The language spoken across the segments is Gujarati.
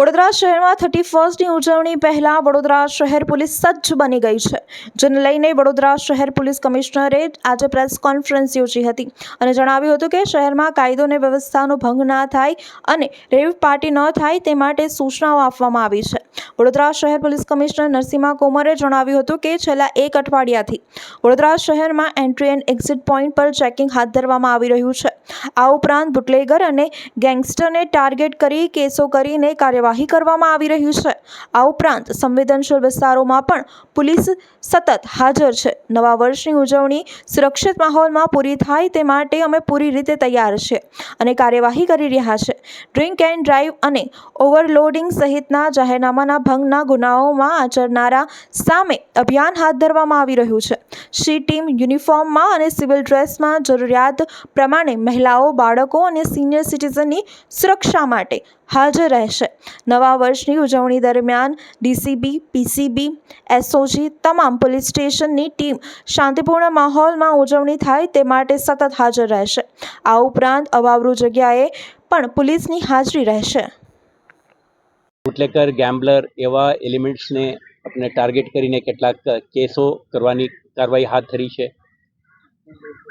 વડોદરા શહેરમાં થર્ટી ફર્સ્ટની ઉજવણી પહેલા વડોદરા શહેર પોલીસ સજ્જ બની ગઈ છે, જેને લઈને વડોદરા શહેર પોલીસ કમિશનરે આજે પ્રેસ કોન્ફરન્સ યોજી હતી અને જણાવ્યું હતું કે શહેરમાં કાયદો અને વ્યવસ્થાનો ભંગ ના થાય અને રેવ પાર્ટી ન થાય તે માટે સૂચનાઓ આપવામાં આવી છે. વડોદરા શહેર પોલીસ કમિશનર નરસિંહા કોમરે જણાવ્યું હતું કે છેલ્લા એક અઠવાડિયાથી વડોદરા શહેરમાં એન્ટ્રી એન્ડ એક્ઝિટ પોઈન્ટ પર ચેકિંગ હાથ ધરવામાં આવી રહ્યું છે. આ ઉપરાંત બુટલેગર અને ગેંગસ્ટરને ટાર્ગેટ કરી કેસો કરીને કાર્યવાહી કરવામાં આવી રહ્યું છે. આ ઉપરાંત સંવેદનશીલ વિસ્તારોમાં પણ પોલીસ સતત હાજર છે. નવા વર્ષની ઉજવણી સુરક્ષિત માહોલમાં પૂરી થાય તે માટે અમે પૂરી રીતે તૈયાર છીએ અને કાર્યવાહી કરી રહ્યા છે. ડ્રિંક એન્ડ ડ્રાઈવ અને ઓવરલોડિંગ સહિતના જાહેરનામાના ભંગના ગુનાઓમાં આચરનારા સામે અભિયાન હાથ ધરવામાં આવી રહ્યું છે. સી ટીમ યુનિફોર્મમાં અને સિવિલ ડ્રેસમાં જરૂરિયાત પ્રમાણે મહિલાઓ, બાળકો અને સિનિયર સિટીઝનની સુરક્ષા માટે હાજર રહેશે. નવા વર્ષની ઉજવણી દરમિયાન ડીસીબી, પીસીબી, એસઓજી તમામ પોલીસ સ્ટેશનની ટીમ શાંતિપૂર્ણ માહોલમાં ઉજવણી થાય તે માટે સતત હાજર રહેશે. આ ઉપરાંત અવાવરૂ જગ્યાએ પણ પોલીસની હાજરી રહેશે. બુટલેકર, ગેમ્બલર એવા એલિમેન્ટ્સને આપણે ટાર્ગેટ કરીને કેટલાક કેસો કરવાની કાર્યવાહી હાથ ધરી છે.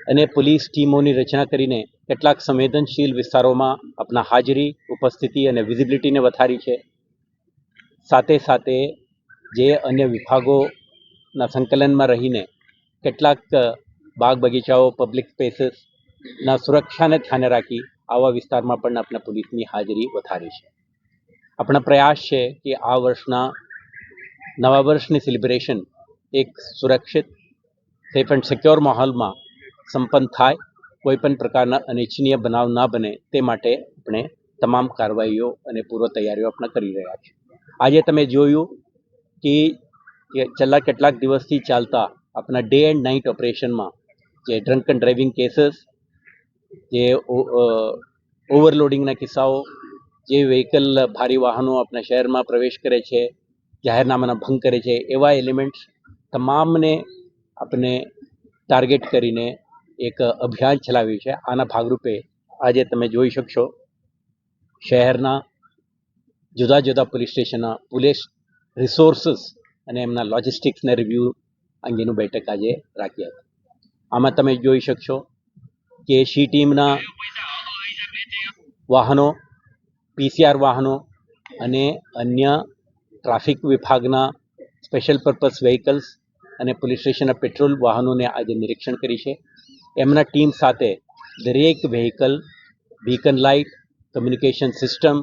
અને પોલીસ ટીમોની રચના કરીને કેટલાક સંવેદનશીલ વિસ્તારોમાં આપણા હાજરી, ઉપસ્થિતિ અને વિઝિબિલિટીને વધારી છે. સાથે સાથે જે અન્ય વિભાગોના સંકલનમાં રહીને કેટલાક બાગ બગીચાઓ પબ્લિક સ્પેસીસના સુરક્ષાને ધ્યાને રાખી આવા વિસ્તારમાં પણ આપણા પોલીસની હાજરી વધારી છે. આપણા પ્રયાસ છે કે આ વર્ષના નવા વર્ષની સેલિબ્રેશન એક સુરક્ષિત સેફ એન્ડ સિક્યોર માહોલમાં સંપન્ન થાય કોઈ પણ પ્રકારના અનિચ્છનીય બનાવ ના બને તે માટે આપણે તમામ કાર્યવાહીઓ અને પૂર્વ તૈયારીઓ આપણે કરી રહ્યા છીએ. આજે તમે જોયું કે કે છેલ્લા કેટલાક દિવસથી ચાલતા આપણા ડે એન્ડ નાઇટ ઓપરેશનમાં જે ડ્રંક એન્ડ ડ્રાઇવિંગ કેસીસ, જે ઓવરલોડિંગના કિસ્સાઓ, જે વ્હીકલ ભારી વાહનો આપણા શહેરમાં પ્રવેશ કરે છે, જાહેરનામાના ભંગ કરે છે, એવા એલિમેન્ટ્સ તમામને આપણે ટાર્ગેટ કરીને એક અભિયાન ચલાવ્યું છે. આના ભાગરૂપે આજે તમે જોઈ શકશો શહેરના જુદા જુદા પોલીસ સ્ટેશનના પોલીસ રિસોર્સિસ અને એમના લોજિસ્ટિક્સને રિવ્યૂ અંગેનું બેઠક આજે રાખી હતી. આમાં તમે જોઈ શકશો કે શી ટીમના વાહનો પીસીઆર વાહનો અને અન્ય ટ્રાફિક વિભાગના સ્પેશિયલ પર્પઝ વ્હીકલ્સ અને પોલીસ સ્ટેશનના પેટ્રોલ વાહનોને આજે નિરીક્ષણ કરી છે. એમના ટીમ સાથે દરેક vehicle beacon light communication system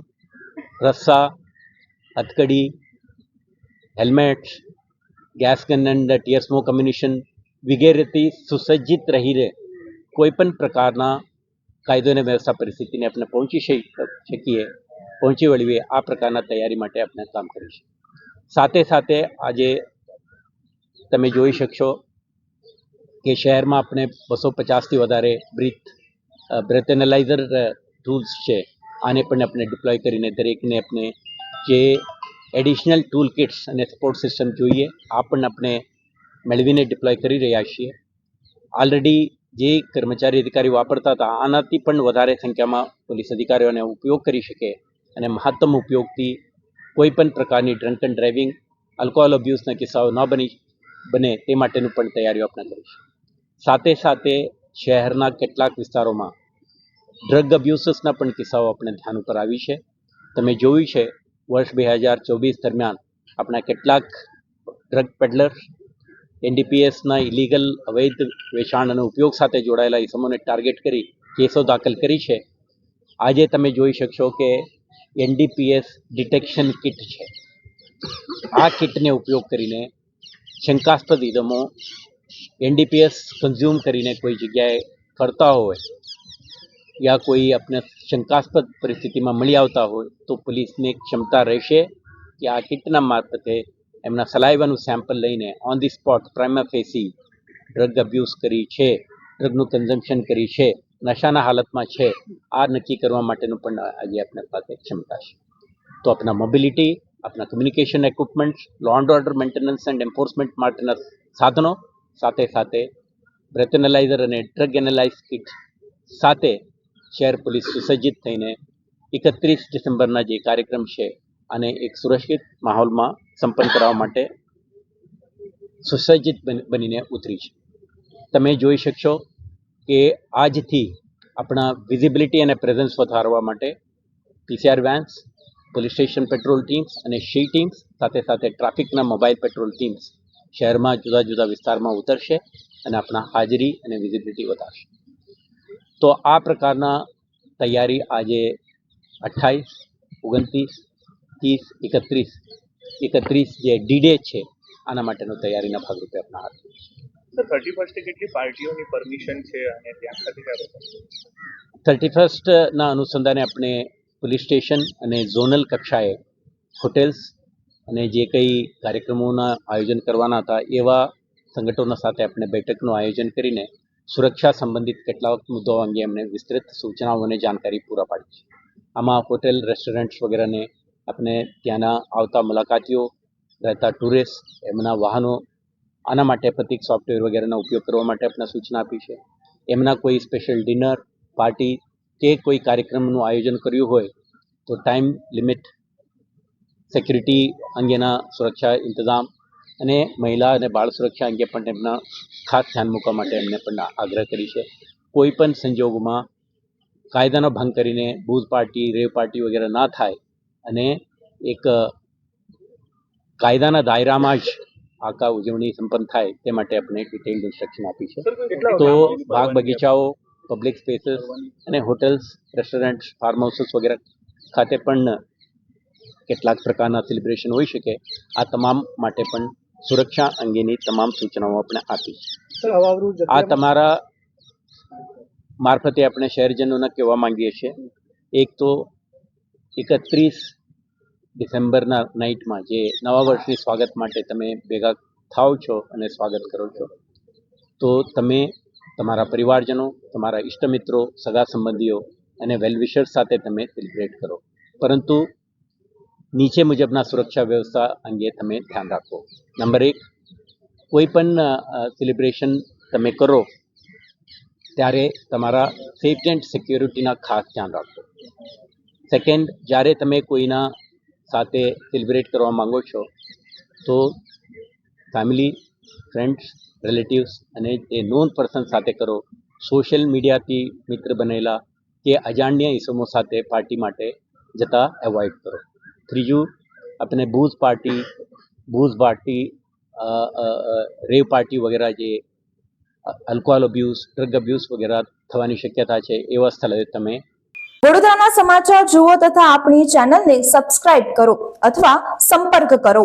રસ્સા, હથકડી helmets gas gun and tear smoke કમ્યુનિશન વગેરેથી સુસજ્જિત રહીને કોઈપણ પ્રકારના કાયદો અને વ્યવસ્થા પરિસ્થિતિને આપણે પહોંચી શકીએ, પહોંચી વળીએ, આ પ્રકારના તૈયારી માટે આપણે કામ કરીશું. સાથે સાથે આજે તમે જોઈ શકશો કે શહેરમાં આપણે બસો પચાસથી વધારે બ્રીથ બ્રેથ એનાલાઇઝર ટૂલ્સ છે. આને પણ આપણે ડિપ્લોય કરીને દરેકને આપણે જે એડિશનલ ટૂલ કિટ્સ અને સપોર્ટ સિસ્ટમ જોઈએ, આ પણ આપણે મેળવીને ડિપ્લોય કરી રહ્યા છીએ. ઓલરેડી જે કર્મચારી અધિકારી વાપરતા હતા, આનાથી પણ વધારે સંખ્યામાં પોલીસ અધિકારીઓને ઉપયોગ કરી શકે અને મહત્તમ ઉપયોગથી કોઈ પણ પ્રકારની ડ્રંક એન્ડ ડ્રાઇવિંગ આલ્કોહોલ અબ્યુઝના કિસ્સાઓ ન બની, બને તે માટેનું પણ તૈયારીઓ આપણે કરીશું સાથે સાથે શહેરના કેટલાક વિસ્તારોમાં ડ્રગ અબ્યુસીસના પણ કિસ્સાઓ આપણે ધ્યાન ઉપર આવી છે. તમે જોયું છે, વર્ષ બે હજાર ચોવીસ દરમિયાન આપણા કેટલાક ડ્રગ પેડલર્સ એનડીપીએસના ઇલીગલ અવૈધ વેચાણ અને ઉપયોગ સાથે જોડાયેલા ઇસમોને ટાર્ગેટ કરી, કેસો દાખલ કરી છે. આજે તમે જોઈ શકશો કે એનડીપીએસ ડિટેક્શન કિટ છે. આ કિટને ઉપયોગ કરીને શંકાસ્પદ ઇસમો એનડીપીએસ કન્ઝ્યુમ કરીને કોઈ જગ્યાએ ફરતા હોય યા કોઈ આપણે શંકાસ્પદ પરિસ્થિતિમાં મળી આવતા હોય તો પોલીસને ક્ષમતા રહેશે કે આ કિટના મારફતે એમના સલાઈવાનું સેમ્પલ લઈને on the spot prima facie drug abuse કરી છે ડ્રગનું કન્ઝમ્પશન કરી છે, નશાના હાલતમાં છે, આ નક્કી કરવા માટેનું પણ આજે આપણા પાસે ક્ષમતા છે. તો આપણા મોબિલિટી આપણા communication equipments law and order maintenance and enforcement માટેના સાધનો સાથે સાથે બ્રેથ એનાલાઇઝર અને ડ્રગ એનાલાઇઝ કિટ સાથે શહેર પોલીસ સુસજ્જિત થઈને એકત્રીસ ડિસેમ્બરના જે કાર્યક્રમ છે અને એક સુરક્ષિત માહોલમાં સંપન્ન કરાવવા માટે સુસજ્જિત બની- બનીને ઉતરી છે. તમે જોઈ શકશો કે આજથી આપણા વિઝિબિલિટી અને પ્રેઝન્સ વધારવા માટે PCR vans police station patrol teams અને શી ટીમ્સ સાથે સાથે ટ્રાફિકના મોબાઈલ પેટ્રોલ ટીમ્સ શહેરમાં જુદા જુદા વિસ્તારમાં ઉતરશે અને આપણા હાજરી અને વિઝિબિલિટી વધારશે. તો આ પ્રકારના તૈયારી આજે અઠ્ઠાવીસ ઓગણત્રીસ ત્રીસ એકત્રીસ એકત્રીસ જે ડી ડે છે આના માટેનો તૈયારીના ભાગરૂપે આપણા હાથ થર્ટી ફર્સ્ટે કેટલી પાર્ટીઓની પરમિશન છે અને ત્યાં ખાતે થર્ટી ફર્સ્ટના અનુસંધાને આપણે પોલીસ સ્ટેશન અને ઝોનલ કક્ષાએ હોટેલ્સ અને જે કંઈ કાર્યક્રમોના આયોજન કરવાના હતા, એવા સંગઠનો સાથે આપણે બેઠકનું આયોજન કરીને સુરક્ષા સંબંધિત કેટલાક મુદ્દાઓ અંગે એમને વિસ્તૃત સૂચનાઓ અને જાણકારી પૂરા પાડી છે. આમાં હોટેલ, રેસ્ટોરન્ટ્સ વગેરેને આપણે ત્યાંના આવતા મુલાકાતીઓ, રહેતા ટુરિસ્ટ, એમના વાહનો, આના માટે પ્રતિક સોફ્ટવેર વગેરેનો ઉપયોગ કરવા માટે આપણે સૂચના આપી છે. એમના કોઈ સ્પેશિયલ ડિનર પાર્ટી કે કોઈ કાર્યક્રમનું આયોજન કર્યું હોય તો ટાઈમ લિમિટ સિક્યુરિટી અંગેના સુરક્ષા ઇંતજામ અને મહિલા અને બાળ સુરક્ષા અંગે પણ એમના ખાસ ધ્યાન મૂકવા માટે એમને પણ આગ્રહ કરી છે. કોઈ પણ સંજોગોમાં કાયદાનો ભંગ કરીને બૂઝ પાર્ટી, રેવ પાર્ટી વગેરે ના થાય અને એક કાયદાના દાયરામાં જ આખા ઉજવણી સંપન્ન થાય તે માટે આપણે ડિટેઇલ્ડ ઇન્સ્ટ્રક્શન આપી છે. તો બાગ બગીચાઓ પબ્લિક સ્પેસીસ અને હોટેલ્સ રેસ્ટોરન્ટ ફાર્મ હાઉસીસ વગેરે ખાતે પણ કેટલાક પ્રકારના સેલિબ્રેશન હોઈ શકે. આ તમામ માટે પણ સુરક્ષા અંગેની તમામ સૂચનાઓ આપણે આપી. આ તમારા મારફતે આપણે શહેરજનોને કહેવા માંગીએ છીએ. એક તો એકત્રીસ ડિસેમ્બરના નાઇટમાં જે નવા વર્ષની સ્વાગત માટે તમે ભેગા થાવ છો અને સ્વાગત કરો છો તો તમે તમારા પરિવારજનો તમારા ઇષ્ટમિત્રો સગા સંબંધીઓ અને વેલવિશર્સ સાથે તમે સેલિબ્રેટ કરો. પરંતુ નીચે મુજબના સુરક્ષા વ્યવસ્થા અંગે તમે ધ્યાન રાખો. નંબર એક, કોઈ પણ સેલિબ્રેશન તમે કરો, ત્યારે તમારા સેફ્ટી એન્ડ સિક્યોરિટીના ખાસ ધ્યાન રાખો. સેકન્ડ જ્યારે તમે કોઈના સાથે સેલિબ્રેટ કરવા માંગો છો, તો ફેમિલી ફ્રેન્ડ્સ રિલેટિવ્સ અને જે નોન પર્સન સાથે કરો. સોશિયલ મીડિયાથી મિત્ર બનેલા કે અજાણ્યા ઇસમો સાથે પાર્ટી માટે જતા એવોઇડ કરો. ત્રીજું, આપણે booze party booze party rave party વગેરે જે આલ્કોહોલ અબ્યુઝ ડ્રગ અબ્યુઝ વગેરે થવાની શક્યતા છે, એવા સ્થળે તમે વડોદરાના સમાચાર જુઓ તથા આપણી ચેનલને સબસ્ક્રાઇબ કરો અથવા સંપર્ક કરો.